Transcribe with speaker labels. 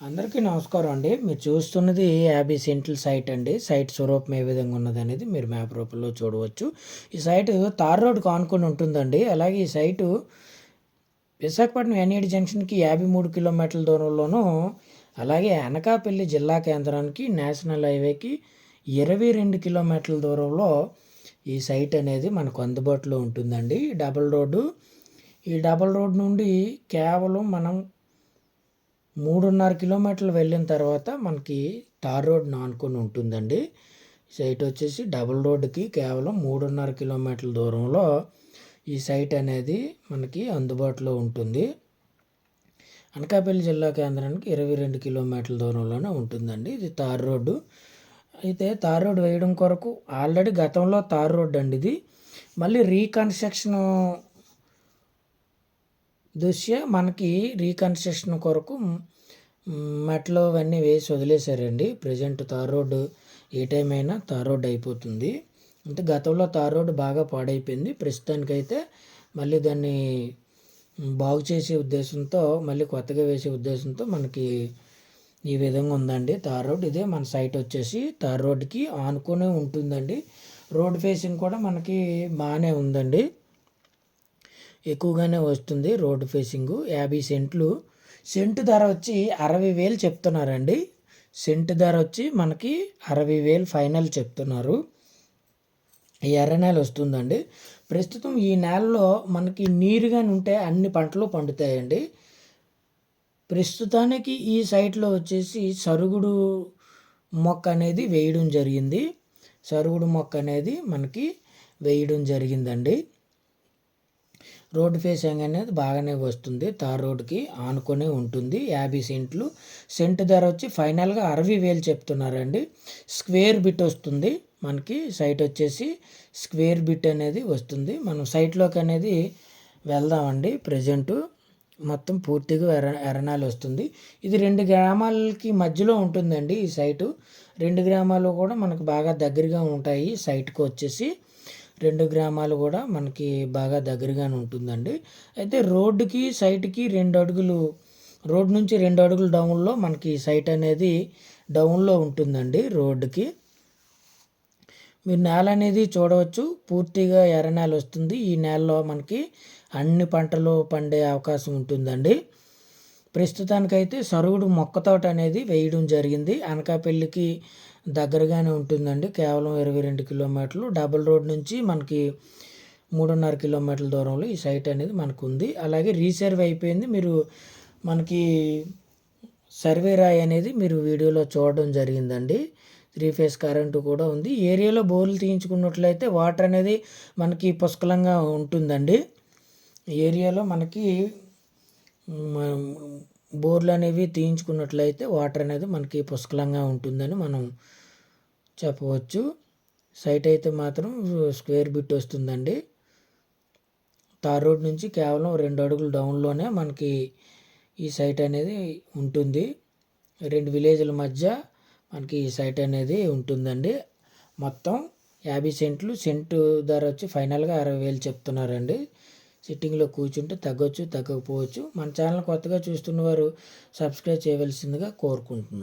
Speaker 1: అందరికీ నమస్కారం అండి. మీరు చూస్తున్నది యాభై సెంట్ల సైట్ అండి. సైట్ స్వరూపం ఏ విధంగా ఉన్నది అనేది మీరు మ్యాప్ రూపంలో చూడవచ్చు. ఈ సైట్ తార్ రోడ్కు ఆనుకొని ఉంటుందండి. అలాగే ఈ సైటు విశాఖపట్నం ఎన్ఏడి జంక్షన్కి యాభై మూడు కిలోమీటర్ల దూరంలోనూ అలాగే అనకాపల్లి జిల్లా కేంద్రానికి నేషనల్ హైవేకి ఇరవై రెండు కిలోమీటర్ల దూరంలో ఈ సైట్ అనేది మనకు అందుబాటులో ఉంటుందండి. డబల్ రోడ్డు ఈ డబల్ రోడ్ నుండి కేవలం మనం మూడున్నర కిలోమీటర్లు వెళ్ళిన తర్వాత మనకి తార్ రోడ్ నానుకొని ఉంటుందండి. సైట్ వచ్చేసి డబుల్ రోడ్డుకి కేవలం మూడున్నర కిలోమీటర్ల దూరంలో ఈ సైట్ అనేది మనకి అందుబాటులో ఉంటుంది. అనకాపల్లి జిల్లా కేంద్రానికి ఇరవై రెండు కిలోమీటర్ల దూరంలోనే ఉంటుందండి ఇది తార్ రోడ్డు. అయితే తార్ రోడ్డు వేయడం కొరకు ఆల్రెడీ గతంలో తార్ రోడ్డు అండి ఇది. మళ్ళీ రీకన్స్ట్రక్షన్ దృష్ట్యా మనకి రీకన్స్ట్రక్షన్ కొరకు మెట్లు అవన్నీ వేసి వదిలేశారండి. ప్రజెంట్ తార్ రోడ్డు ఏ టైం అయినా తార్ రోడ్ అయిపోతుంది. అంటే గతంలో తార్ రోడ్డు బాగా పాడైపోయింది. ప్రస్తుతానికైతే మళ్ళీ దాన్ని బాగు చేసే ఉద్దేశంతో మళ్ళీ కొత్తగా వేసే ఉద్దేశంతో మనకి ఈ విధంగా ఉందండి తార్ రోడ్ ఇదే మన సైట్ వచ్చేసి తార్ రోడ్కి ఆనుకునే ఉంటుందండి. రోడ్ ఫేసింగ్ కూడా మనకి బాగానే ఉందండి. ఎక్కువగానే వస్తుంది రోడ్డు ఫేసింగ్. యాభై సెంట్లు. సెంటు ధర వచ్చి అరవై వేలు చెప్తున్నారండి. సెంటు ధర వచ్చి మనకి అరవై వేలు ఫైనల్ చెప్తున్నారు. ఎర్ర నేల వస్తుందండి. ప్రస్తుతం ఈ నేలలో మనకి నీరుగానే ఉంటే అన్ని పంటలు పండుతాయండి. ప్రస్తుతానికి ఈ సైట్లో వచ్చేసి సరుగుడు మొక్క అనేది వేయడం జరిగింది. సరుగుడు మొక్క అనేది మనకి వేయడం జరిగిందండి. రోడ్డు ఫేసింగ్ అనేది బాగానే వస్తుంది. తార్ రోడ్కి ఆనుకొని ఉంటుంది. యాభై సెంట్లు. సెంట్ ధర వచ్చి ఫైనల్గా అరవై వేలు చెప్తున్నారండి. స్క్వేర్ బిట్ వస్తుంది. మనకి సైట్ వచ్చేసి స్క్వేర్ బిట్ అనేది వస్తుంది. మనం సైట్లోకి అనేది వెళ్దామండి. ప్రజెంటు మొత్తం పూర్తిగా ఎర ఎరణాలు వస్తుంది. ఇది రెండు గ్రామాలకి మధ్యలో ఉంటుందండి ఈ సైటు. రెండు గ్రామాలు కూడా మనకు బాగా దగ్గరగా ఉంటాయి సైట్కి వచ్చేసి. రెండు గ్రామాలు కూడా మనకి బాగా దగ్గరగానే ఉంటుందండి. అయితే రోడ్డుకి సైట్కి రెండు అడుగులు రోడ్ నుంచి రెండు అడుగులు డౌన్లో మనకి సైట్ అనేది డౌన్లో ఉంటుందండి రోడ్డుకి. మీరు నేల అనేది చూడవచ్చు. పూర్తిగా ఎర్ర నేల వస్తుంది. ఈ నేలలో మనకి అన్ని పంటలు పండే అవకాశం ఉంటుందండి. ప్రస్తుతానికైతే సరుగుడు మొక్కతోట అనేది వేయడం జరిగింది. అనకాపల్లికి దగ్గరగానే ఉంటుందండి. కేవలం ఇరవై రెండు కిలోమీటర్లు. డబుల్ రోడ్ నుంచి మనకి మూడున్నర కిలోమీటర్ల దూరంలో ఈ సైట్ అనేది మనకు ఉంది అలాగే రీసర్వ్ అయిపోయింది. మీరు మనకి సర్వే రాయి అనేది మీరు వీడియోలో చూడడం జరిగిందండి. త్రీ ఫేస్ కరెంటు కూడా ఉంది. ఏరియాలో బోర్లు తీయించుకున్నట్లయితే వాటర్ అనేది మనకి పుష్కలంగా ఉంటుందండి. ఏరియాలో మనకి బోర్లు అనేవి తీయించుకున్నట్లయితే వాటర్ అనేది మనకి పుష్కలంగా ఉంటుందని మనం చెప్పవచ్చు. సైట్ అయితే మాత్రం స్క్వేర్ బిట్ వస్తుందండి. తార్ రోడ్ నుంచి కేవలం రెండు అడుగులు డౌన్లోనే మనకి ఈ సైట్ అనేది ఉంటుంది. రెండు విలేజ్ల మధ్య మనకి ఈ సైట్ అనేది ఉంటుందండి. మొత్తం యాభై సెంట్లు సెంటు ధర వచ్చి ఫైనల్గా అరవై వేలు చెప్తున్నారండి. సిట్టింగ్లో కూర్చుంటే తగ్గొచ్చు తగ్గకపోవచ్చు. మన ఛానల్ కొత్తగా చూస్తున్న వారు సబ్స్క్రైబ్ చేయవలసిందిగా కోరుకుంటున్నాను